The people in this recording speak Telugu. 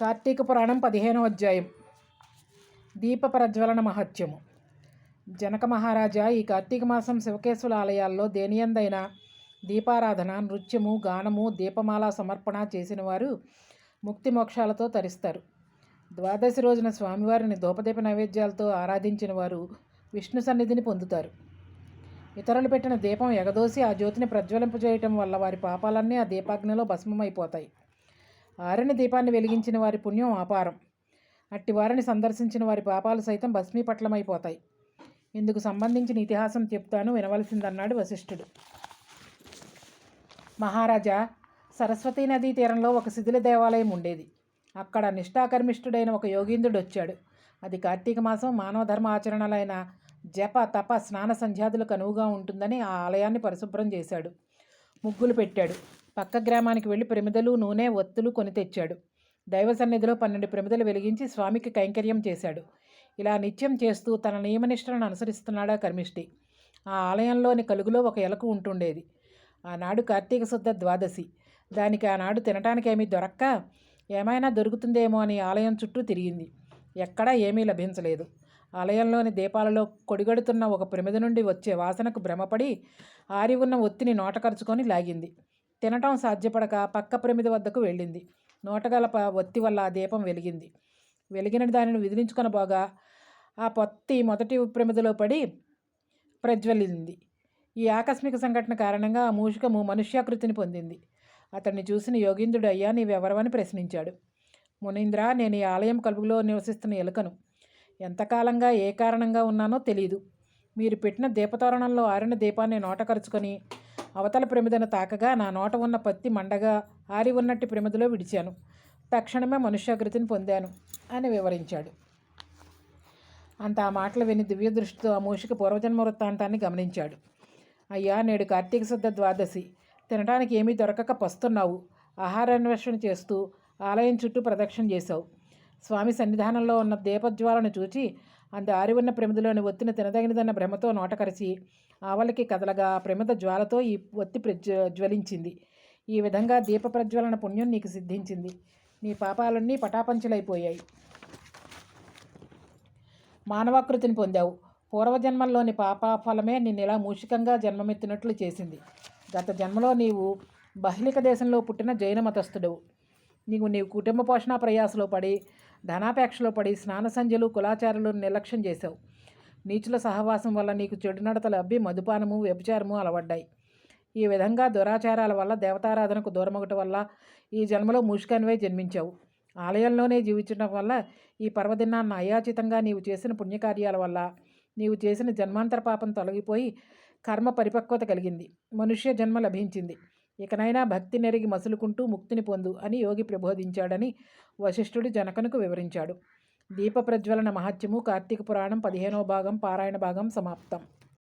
కార్తీక పురాణం పదిహేనో అధ్యాయం. దీప ప్రజ్వలన మహత్యము. జనక మహారాజా ఈ కార్తీక మాసం శివకేశుల ఆలయాల్లో దేనియందైన దీపారాధన నృత్యము గానము దీపమాల సమర్పణ చేసిన వారు ముక్తి మోక్షాలతో తరిస్తారు. ద్వాదశి రోజున స్వామివారిని ధూపదీప నైవేద్యాలతో ఆరాధించిన వారు విష్ణు సన్నిధిని పొందుతారు. ఇతరులు పెట్టిన దీపం ఎగదోసి ఆ జ్యోతిని ప్రజ్వలింపజేయటం వల్ల వారి పాపాలన్నీ ఆ దీపాగ్నిలో భస్మమైపోతాయి. ఆరని దీపాన్ని వెలిగించిన వారి పుణ్యం అపారం. అట్టి వారిని సందర్శించిన వారి పాపాలు సైతం భస్మీపట్లమైపోతాయి. ఇందుకు సంబంధించిన ఇతిహాసం చెప్తాను వినవలసిందన్నాడు వశిష్ఠుడు. మహారాజా సరస్వతీ నదీ తీరంలో ఒక శిథిల దేవాలయం ఉండేది. అక్కడ నిష్ఠాకర్మిష్ఠుడైన ఒక యోగీంద్రుడు వచ్చాడు. అది కార్తీక మాసం మానవ ధర్మ ఆచరణలైన జప తప స్నాన సంధ్యాదులకు అనువుగా ఉంటుందని ఆ ఆలయాన్ని పరిశుభ్రం చేశాడు. ముగ్గులు పెట్టాడు. పక్క గ్రామానికి వెళ్ళి ప్రమిదలు నూనె ఒత్తులు కొని తెచ్చాడు. దైవ సన్నిధిలో పన్నెండు ప్రమిదలు వెలిగించి స్వామికి కైంకర్యం చేశాడు. ఇలా నిత్యం చేస్తూ తన నియమనిష్టలను అనుసరిస్తున్నాడా కర్మిష్టి? ఆ ఆలయంలోని కలుగులో ఒక ఎలకు ఉంటుండేది. ఆనాడు కార్తీక శుద్ధ ద్వాదశి. దానికి ఆనాడు తినటానికి ఏమీ దొరక్క? ఏమైనా దొరుకుతుందేమో అని ఆలయం చుట్టూ తిరిగింది. ఎక్కడా ఏమీ లభించలేదు. ఆలయంలోని దీపాలలో కొడిగడుతున్న ఒక ప్రమిద నుండి వచ్చే వాసనకు భ్రమపడి ఆరి ఉన్న ఒత్తిని నోటకరుచుకొని లాగింది. తినటం సాధ్యపడక పక్క ప్రమిది వద్దకు వెళ్ళింది. నోటగలప ఒత్తి వల్ల ఆ దీపం వెలిగింది. వెలిగిన దానిని విదిలించుకొని పోగా ఆ పొత్తి మొదటి ప్రమిదలో పడి ప్రజ్వలింది. ఈ ఆకస్మిక సంఘటన కారణంగా ఆ మూషికము మనుష్యాకృతిని పొందింది. అతన్ని చూసిన యోగీంద్రుడు అయ్యా నీవెవరవని ప్రశ్నించాడు. మునీంద్ర నేను ఈ ఆలయం కలుపులో నివసిస్తున్న ఎలుకను. ఎంతకాలంగా ఏ కారణంగా ఉన్నానో తెలియదు మీరు పెట్టిన దీపతోరణంలో ఆరిన దీపాన్ని నోటకరుచుకొని అవతల ప్రమిదను తాకగా నా నోట ఉన్న పత్తి మండగా ఆరి ఉన్నట్టి ప్రమిదలో విడిచాను. తక్షణమే మనుష్యాకృతిని పొందాను అని వివరించాడు. అంత ఆ మాటలు విని దివ్య దృష్టితో ఆ మూషిక పూర్వజన్మ వృత్తాంతాన్ని గమనించాడు. అయ్యా నేడు కార్తీక శుద్ధ ద్వాదశి. తినడానికి ఏమీ దొరకక పస్తున్నావు. ఆహారాన్వేషణ చేస్తూ ఆలయం చుట్టూ ప్రదక్షిణ చేశావు. స్వామి సన్నిధానంలో ఉన్న దీపజ్వాలను చూచి అంత ఆరి ఉన్న ప్రమిదలోని ఒత్తిని తినదగినదన్న భ్రమతో నోట ఆవలకి కదలగా ప్రమిద జ్వాలతో ఈ ఒత్తి ప్రజ్వ జ్వలించింది. ఈ విధంగా దీప ప్రజ్వలన పుణ్యం నీకు సిద్ధించింది. నీ పాపాలన్నీ పటాపంచలైపోయాయి. మానవాకృతిని పొందావు. పూర్వజన్మల్లోని పాపాఫలమే నిన్ను ఇలా మూషికంగా జన్మమెత్తినట్లు చేసింది. గత జన్మలో నీవు బహ్లిక దేశంలో పుట్టిన జైన మతస్థుడు నీవు నీవు కుటుంబ పోషణ ప్రయాసలో పడి ధనాపేక్షలో పడి స్నాన సంధ్యలు కులాచారాలు నిర్లక్ష్యం చేశావు. నీచుల సహవాసం వల్ల నీకు చెడు నడతలు అబ్బి మధుపానము వ్యభిచారము అలవడ్డాయి. ఈ విధంగా దురాచారాల వల్ల దేవతారాధనకు దూరమొగటం వల్ల ఈ జన్మలో మూషికానివై జన్మించావు. ఆలయంలోనే జీవించడం వల్ల ఈ పర్వదినా అయాచితంగా నీవు చేసిన పుణ్యకార్యాల వల్ల నీవు చేసిన జన్మాంతర పాపం తొలగిపోయి కర్మ పరిపక్వత కలిగింది. మనుష్య జన్మ లభించింది. ఇకనైనా భక్తి నెరిగి మసులుకుంటూ ముక్తిని పొందు అని యోగి ప్రబోధించాడని వశిష్ఠుడు జనకనుకు వివరించాడు. దీప ప్రజ్వలన మహత్యము కార్తీక పురాణం పదిహేనవ భాగం పారాయణ భాగం సమాప్తం.